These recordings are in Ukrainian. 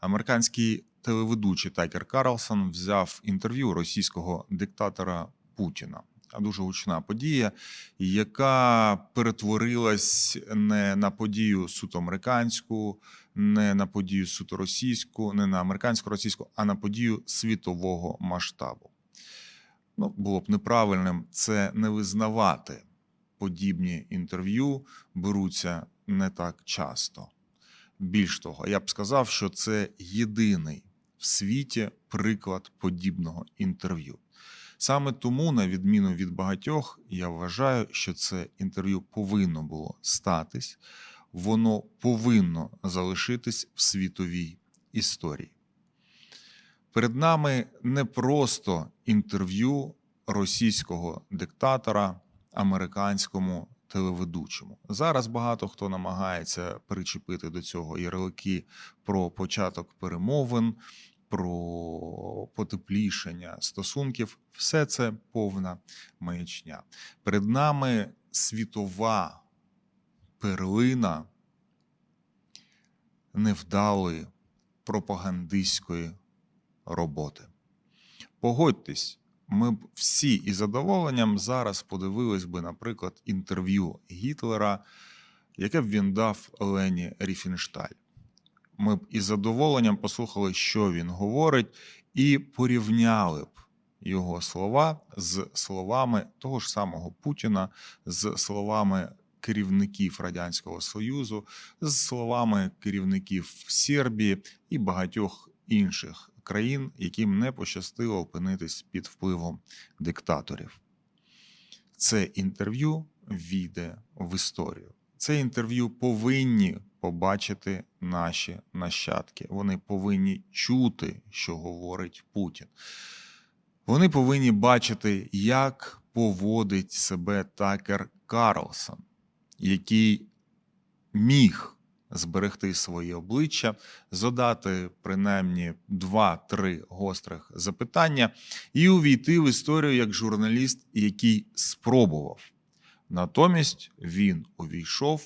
Американський телеведучий Такер Карлсон взяв інтерв'ю російського диктатора Путіна. Дуже гучна подія, яка перетворилась не на подію суто американську, не на подію суто російську, не на американську російську, а на подію світового масштабу. Ну, було б неправильним це не визнавати. Подібні інтерв'ю беруться не так часто. Більш того, я б сказав, що це єдиний в світі приклад подібного інтерв'ю. Саме тому, на відміну від багатьох, я вважаю, що це інтерв'ю повинно було статись, воно повинно залишитись в світовій історії. Перед нами не просто інтерв'ю російського диктатора американському телеведучому. Зараз багато хто намагається причепити до цього ярлики про початок перемовин, про потеплішення стосунків. Все це повна маячня. Перед нами світова перлина невдалої пропагандистської роботи. Погодьтесь, ми б всі із задоволенням зараз подивились би, наприклад, інтерв'ю Гітлера, яке б він дав Лені Ріфеншталь. Ми б із задоволенням послухали, що він говорить, і порівняли б його слова з словами того ж самого Путіна, з словами керівників Радянського Союзу, з словами керівників Сербії і багатьох інших країн, яким не пощастило опинитись під впливом диктаторів. Це інтерв'ю війде в історію. Це інтерв'ю повинні побачити наші нащадки. Вони повинні чути, що говорить Путін. Вони повинні бачити, як поводить себе Такер Карлсон, який міг зберегти своє обличчя, задати принаймні два-три гострих запитання і увійти в історію як журналіст, який спробував. Натомість він увійшов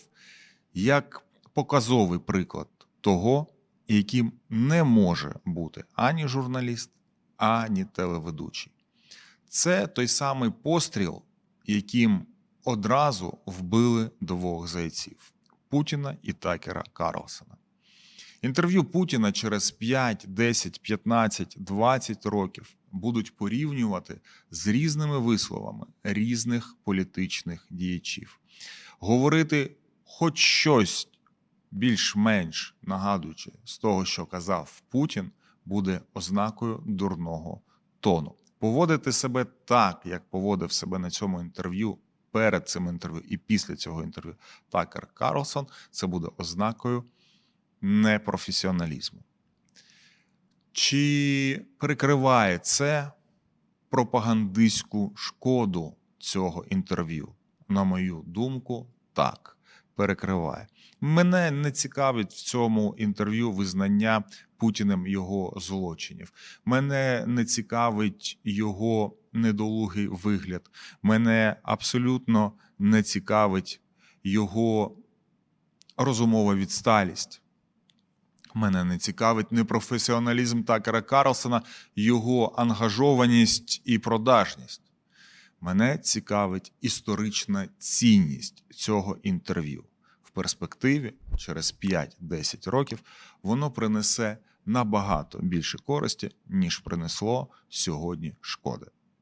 як показовий приклад того, яким не може бути ані журналіст, ані телеведучий. Це той самий постріл, яким одразу вбили двох зайців Путіна і Такера Карлсона. Інтерв'ю Путіна через 5, 10, 15, 20 років будуть порівнювати з різними висловами різних політичних діячів, говорити хоч щось більш-менш нагадуючи з того, що казав Путін, буде ознакою дурного тону. Поводити себе так, як поводив себе на цьому інтерв'ю перед цим інтерв'ю і після цього інтерв'ю Такер Карлсон, це буде ознакою непрофесіоналізму. Чи перекриває це пропагандистську шкоду цього інтерв'ю? На мою думку, так, перекриває. Мене не цікавить в цьому інтерв'ю визнання Путіним його злочинів. Мене не цікавить його недолугий вигляд. Мене абсолютно не цікавить його розумова відсталість. Мене не цікавить непрофесіоналізм Такера Карлсона, його ангажованість і продажність. Мене цікавить історична цінність цього інтерв'ю. В перспективі, через 5-10 років, воно принесе набагато більше користі, ніж принесло сьогодні шкоди.